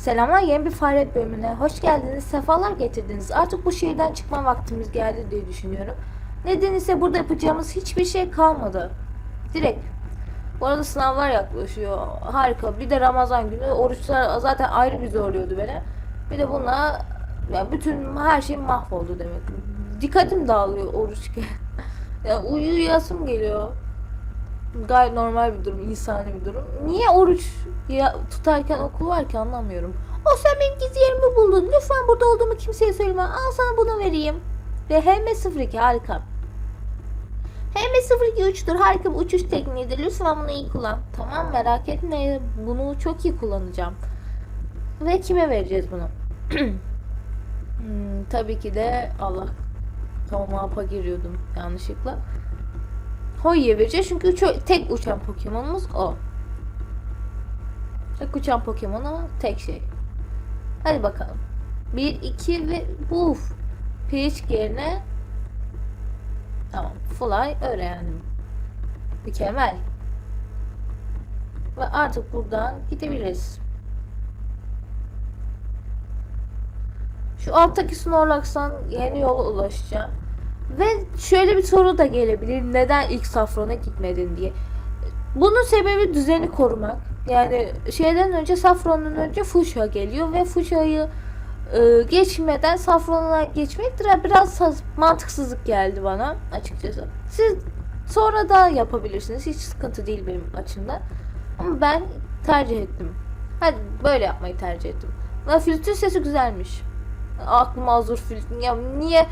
Selamlar yeni bir fare bölümüne. Hoş geldiniz, sefalar getirdiniz. Artık bu şehirden çıkma vaktimiz geldi diye düşünüyorum. Neden ise burada yapacağımız hiçbir şey kalmadı. Direkt. Bu arada sınavlar yaklaşıyor. Harika. Bir de Ramazan günü. Oruçlar zaten ayrı bir zorluyordu beni. Bir de bununla ya bütün her şey mahvoldu demek. Dikkatim dağılıyor oruç. ya uyuyasım geliyor gayet normal bir durum, insani bir durum. Niye oruç ya, tutarken okul var ki anlamıyorum. O sen benim gizli yerimi buldun. Lütfen burada olduğumu kimseye söyleme. Al sana bunu vereyim. Ve HM02 harika. HM02 uçtur. Harika bir uçuş tekniğidir. Lütfen bunu iyi kullan. Tamam merak etme. Bunu çok iyi kullanacağım. Ve kime vereceğiz bunu? Hmm, tabii ki de Allah. Tomahawk'a giriyordum yanlışlıkla. Hoya'ya vereceğiz çünkü üç- tek uçan Pokemon'umuz o. Tek uçan Pokemon'a tek şey. Hadi bakalım. 1, 2 ve buf. Peach yerine Tamam. Fly öğrendim. Mükemmel. Ve artık buradan gidebiliriz. Şu alttaki Snorlax'tan yeni yola ulaşacağım. Ve şöyle bir soru da gelebilir. Neden ilk safrona gitmedin diye. Bunun sebebi düzeni korumak. Yani şeyden önce safronun önce fuşa geliyor ve fuşayı e, geçmeden safrona geçmek biraz, mantıksızlık geldi bana açıkçası. Siz sonra da yapabilirsiniz. Hiç sıkıntı değil benim açımdan. Ama ben tercih ettim. Hadi böyle yapmayı tercih ettim. Ve flütün sesi güzelmiş. Aklıma Azur flütün. Ya niye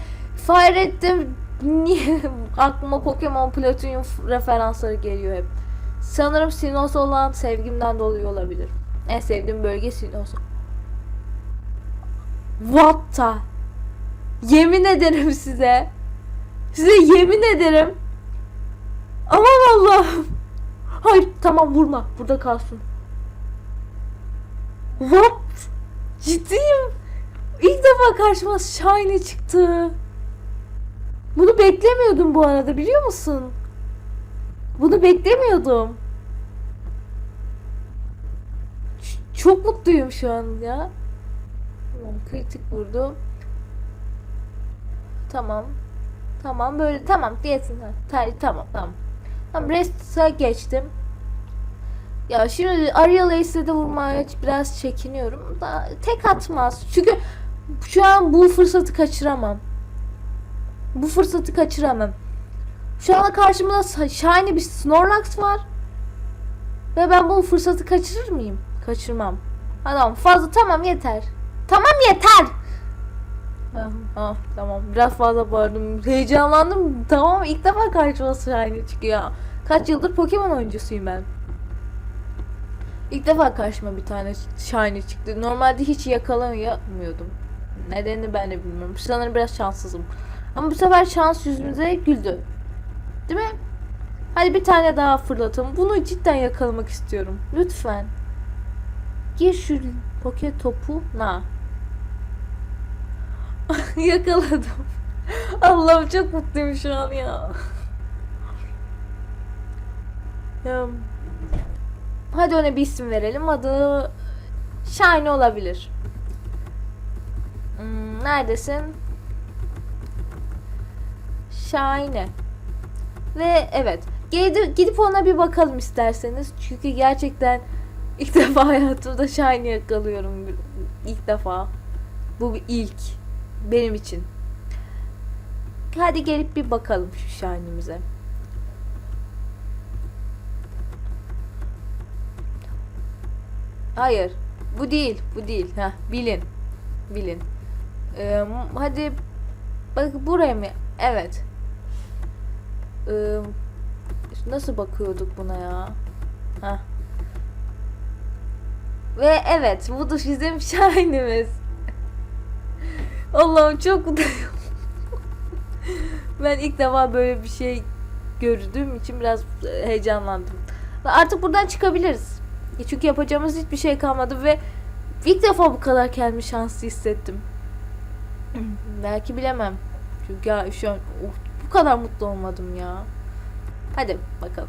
Fire ettim. Niye aklıma Pokemon Platinum referansları geliyor hep. Sanırım Sinnoh olan sevgimden dolayı olabilir. En sevdiğim bölge Sinnoh. What the? Yemin ederim size. Size yemin ederim. Aman Allah'ım. Hayır tamam vurma. Burada kalsın. What? Ciddiyim. İlk defa karşıma Shiny çıktı. Bunu beklemiyordum bu arada biliyor musun? Bunu beklemiyordum. Ç- Çok mutluyum şu an ya. Kritik vurdu. Tamam. Tamam böyle tamam diyesin. tamam tamam. Tamam rest'a geçtim. Ya şimdi Ariel Ace'de de vurmaya biraz çekiniyorum. Da tek atmaz. Çünkü şu an bu fırsatı kaçıramam. Bu fırsatı kaçıramam. Şu anda karşımda shiny bir Snorlax var. Ve ben bu fırsatı kaçırır mıyım? Kaçırmam. Tamam fazla tamam yeter. Tamam yeter. Ah, ah, tamam biraz fazla bağırdım. Heyecanlandım. Tamam ilk defa karşıma shiny çıkıyor. Kaç yıldır Pokemon oyuncusuyum ben. İlk defa karşıma bir tane shiny çıktı. Normalde hiç yakalamıyordum. Nedenini ben de bilmiyorum. Sanırım biraz şanssızım. Ama bu sefer şans yüzümüze güldü. Değil mi? Hadi bir tane daha fırlatalım. Bunu cidden yakalamak istiyorum. Lütfen. Gir şu poke topu na. Yakaladım. Allah'ım çok mutluyum şu an ya. ya. Hadi ona bir isim verelim. Adı Shiny olabilir. Hmm, neredesin? Şahane. Ve evet. Gidip, gidip ona bir bakalım isterseniz. Çünkü gerçekten ilk defa hayatımda Shiny yakalıyorum. İlk defa. Bu bir ilk. Benim için. Hadi gelip bir bakalım şu Shiny'mize. Hayır. Bu değil. Bu değil. Heh, bilin. Bilin. Ee, hadi bak buraya mı? Evet. Ee, nasıl bakıyorduk buna ya? Heh. Ve evet bu da bizim Shiny'miz. Allah'ım çok mutluyum. ben ilk defa böyle bir şey gördüğüm için biraz heyecanlandım. Ve artık buradan çıkabiliriz. E Çünkü yapacağımız hiçbir şey kalmadı ve ilk defa bu kadar kendimi şanslı hissettim. Belki bilemem. Çünkü ya şu an oh, bu kadar mutlu olmadım ya. Hadi bakalım.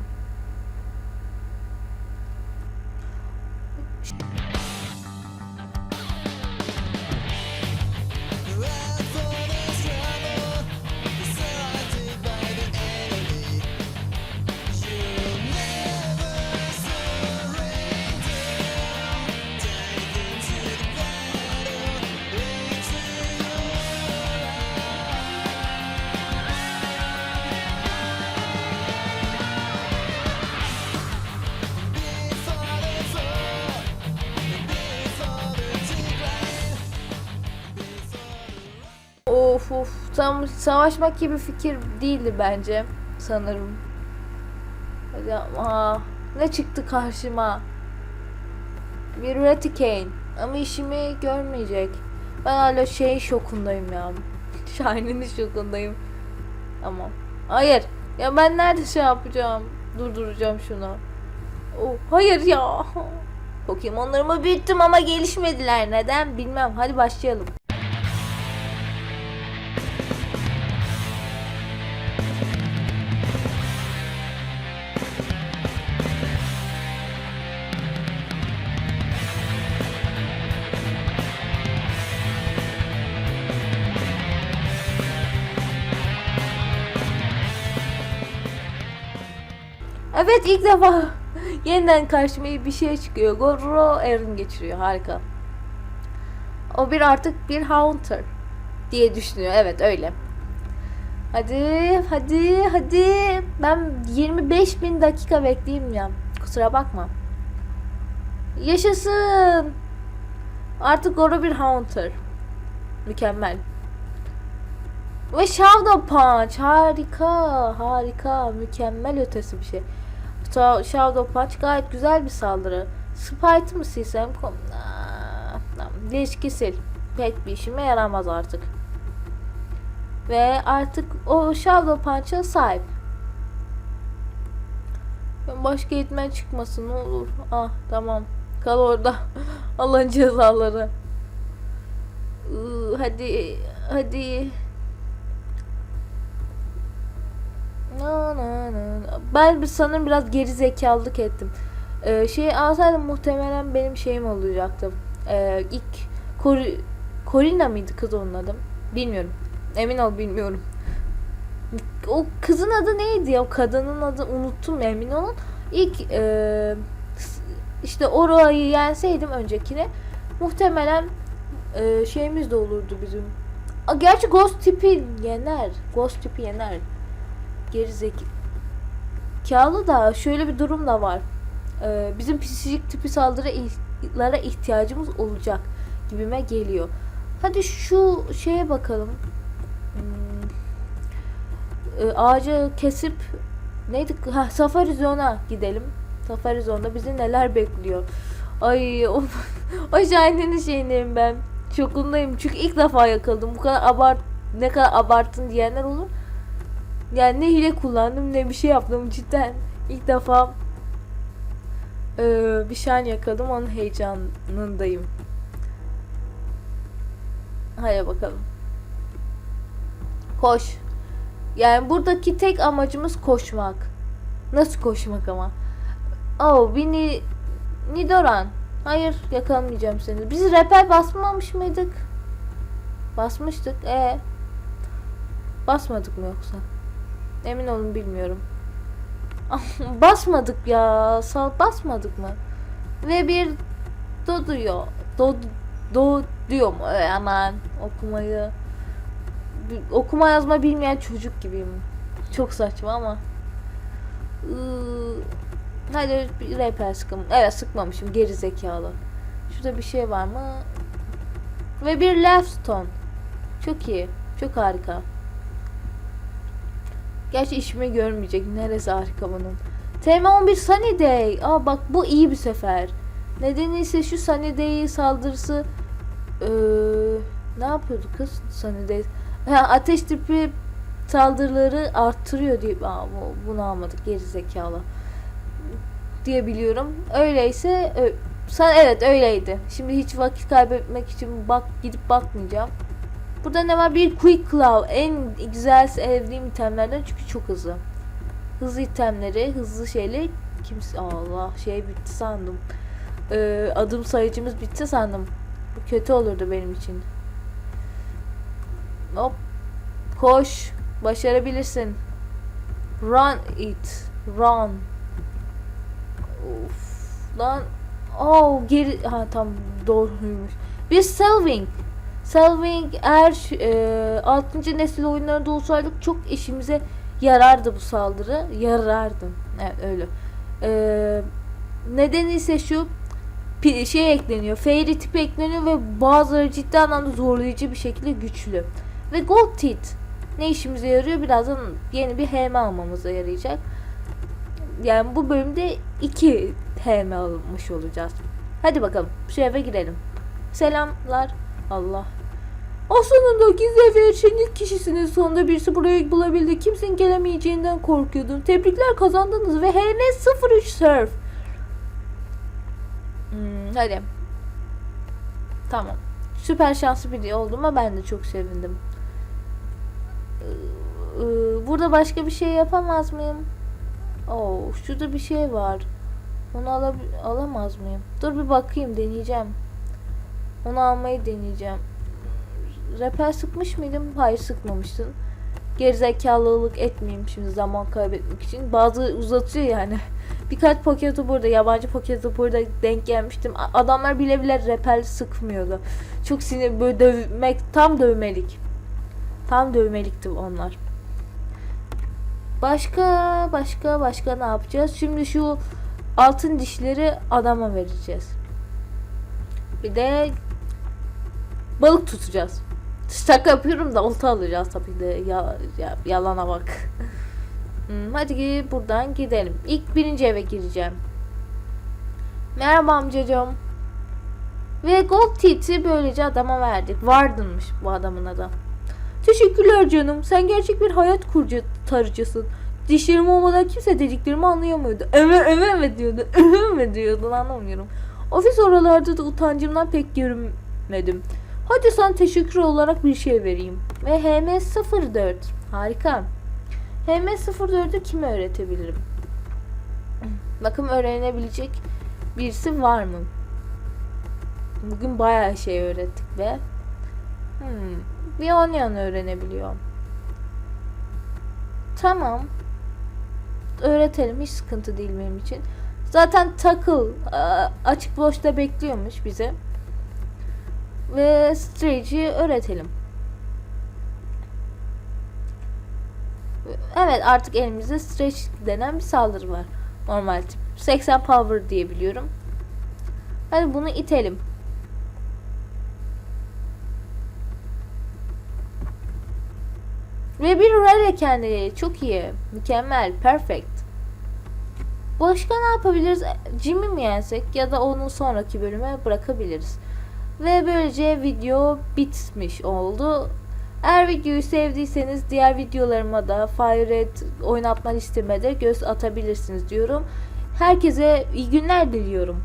Tam savaşmak gibi fikir değildi bence sanırım. Ama ne çıktı karşıma? Bir Raticane. Ama işimi görmeyecek. Ben hala şey şokundayım ya. Shine'in şokundayım. Tamam. Hayır. Ya ben nerede şey yapacağım? Durduracağım şunu. Oh, hayır ya. Pokemon'larımı büyüttüm ama gelişmediler. Neden bilmem. Hadi başlayalım. Evet ilk defa yeniden karşıma bir şey çıkıyor. Goro Aaron geçiriyor. Harika. O bir artık bir Haunter diye düşünüyor. Evet öyle. Hadi hadi hadi. Ben 25 bin dakika bekleyeyim ya. Kusura bakma. Yaşasın. Artık Goro bir Haunter. Mükemmel. Ve Shadow Punch harika harika mükemmel ötesi bir şey. Shadow Punch gayet güzel bir saldırı. Spite mı silsem? İlişki sil. Pek bir işime yaramaz artık. Ve artık o Shadow Punch'a sahip. Başka eğitmen çıkmasın ne olur. Ah tamam. Kal orada. Allah'ın cezaları. Hadi hadi. Ben sanırım biraz geri zekalılık ettim. Ee, şey alsaydım muhtemelen benim şeyim olacaktı. Ee, ilk Kori, Corina mıydı kız onun adı? Bilmiyorum. Emin ol bilmiyorum. O kızın adı neydi ya? O kadının adı unuttum emin olun. İlk e, işte orayı yenseydim öncekine muhtemelen e, şeyimiz de olurdu bizim. A, gerçi Ghost tipi yener. Ghost tipi yener gerizekalı da şöyle bir durum da var. Ee, bizim psikolojik tipi saldırılara ihtiyacımız olacak gibime geliyor. Hadi şu şeye bakalım. Hmm. Ee, ağacı kesip neydi? Ha, Safari Zone'a gidelim. Safari Zone'da bizi neler bekliyor? Ay o, o Shine'nin şeyindeyim ben. Şokundayım. Çünkü ilk defa yakaladım. Bu kadar abart ne kadar abarttın diyenler olur. Yani ne hile kullandım ne bir şey yaptım cidden. İlk defa eee, bir shine yakaladım onun heyecanındayım. Hadi bakalım. Koş. Yani buradaki tek amacımız koşmak. Nasıl koşmak ama? Oh, beni Nidoran. Hayır, yakalamayacağım seni. Biz repel basmamış mıydık? Basmıştık. E basmadık mı yoksa? Emin olun bilmiyorum. basmadık ya. Sal basmadık mı? Ve bir doduyor. Do do diyor mu? Ee, aman okumayı okuma yazma bilmeyen çocuk gibiyim. Çok saçma ama. Iıı, Hadi bir rehber sıkım. Evet sıkmamışım geri zekalı. Şurada bir şey var mı? Ve bir left stone. Çok iyi. Çok harika. Gerçi işimi görmeyecek. Neresi harika bunun. TM11 Sunny Day. Aa bak bu iyi bir sefer. Nedeni ise şu Sunny Day saldırısı eee, ne yapıyordu kız Sunny Day? Ateş tipi saldırıları arttırıyor diye Aa, bu- bunu almadık geri zekalı diye biliyorum. Öyleyse ö- evet öyleydi. Şimdi hiç vakit kaybetmek için bak gidip bakmayacağım. Burada ne var? Bir Quick Claw. En güzel sevdiğim itemlerden çünkü çok hızlı. Hızlı itemleri, hızlı şeyleri kimse Allah şey bitti sandım. Ee, adım sayıcımız bitti sandım. Bu kötü olurdu benim için. Hop. Koş. Başarabilirsin. Run it. Run. Of. Lan. Oh geri. Ha tam doğruymuş. Bir Selving. Selving eğer e, 6. nesil oyunlarında olsaydık çok işimize yarardı bu saldırı. Yarardı. Evet öyle. E, nedeni ise şu şey ekleniyor. Fairy tipi ekleniyor ve bazıları ciddi anlamda zorlayıcı bir şekilde güçlü. Ve Gold Teeth. ne işimize yarıyor? Birazdan yeni bir HM almamıza yarayacak. Yani bu bölümde iki HM almış olacağız. Hadi bakalım şu eve girelim. Selamlar. Allah. O sonunda gizli eve erişen ilk kişisiniz. Sonunda birisi burayı bulabildi. Kimsenin gelemeyeceğinden korkuyordum. Tebrikler kazandınız ve HN03 Surf. Hmm, hadi. Tamam. Süper şanslı biri olduğuma ben de çok sevindim. Ee, Burada başka bir şey yapamaz mıyım? Oo, şurada bir şey var. Onu alab- alamaz mıyım? Dur bir bakayım deneyeceğim. Onu almayı deneyeceğim. Reper sıkmış mıydım? Hayır sıkmamıştın. Gerizekalılık etmeyeyim şimdi zaman kaybetmek için. Bazı uzatıyor yani. Birkaç poketu burada, yabancı poketu burada denk gelmiştim. Adamlar bile bile reper sıkmıyordu. Çok sinir böyle dövmek, tam dövmelik. Tam dövmelikti onlar. Başka, başka, başka ne yapacağız? Şimdi şu altın dişleri adama vereceğiz. Bir de balık tutacağız. Şaka yapıyorum da olta alacağız tabii de. Ya, ya yalana bak. Hmm, hadi buradan gidelim. İlk birinci eve gireceğim. Merhaba amcacığım. Ve gold teeth'i böylece adama verdik. Vardınmış bu adamın adı. Teşekkürler canım. Sen gerçek bir hayat kurtarıcısın. Dişlerim olmadan kimse dediklerimi anlayamıyordu. Evet evet evet diyordu. Evet evet diyordu anlamıyorum. Ofis oralarda da utancımdan pek görünmedim. Hadi sana teşekkür olarak bir şey vereyim. Ve HM04. Harika. HM04'ü kime öğretebilirim? Bakın öğrenebilecek birisi var mı? Bugün bayağı şey öğrettik ve hmm, bir Onion öğrenebiliyorum. Tamam. Öğretelim hiç sıkıntı değil benim için. Zaten takıl açık boşta bekliyormuş bize. Ve Strategy öğretelim. Evet artık elimizde Stretch denen bir saldırı var. Normal tip. 80 power diye biliyorum. Hadi bunu itelim. Ve bir rally kendi çok iyi. Mükemmel. Perfect. Başka ne yapabiliriz? Jimmy mi yensek ya da onun sonraki bölüme bırakabiliriz. Ve böylece video bitmiş oldu. Eğer videoyu sevdiyseniz diğer videolarıma da Fire Red oynatma listeme de göz atabilirsiniz diyorum. Herkese iyi günler diliyorum.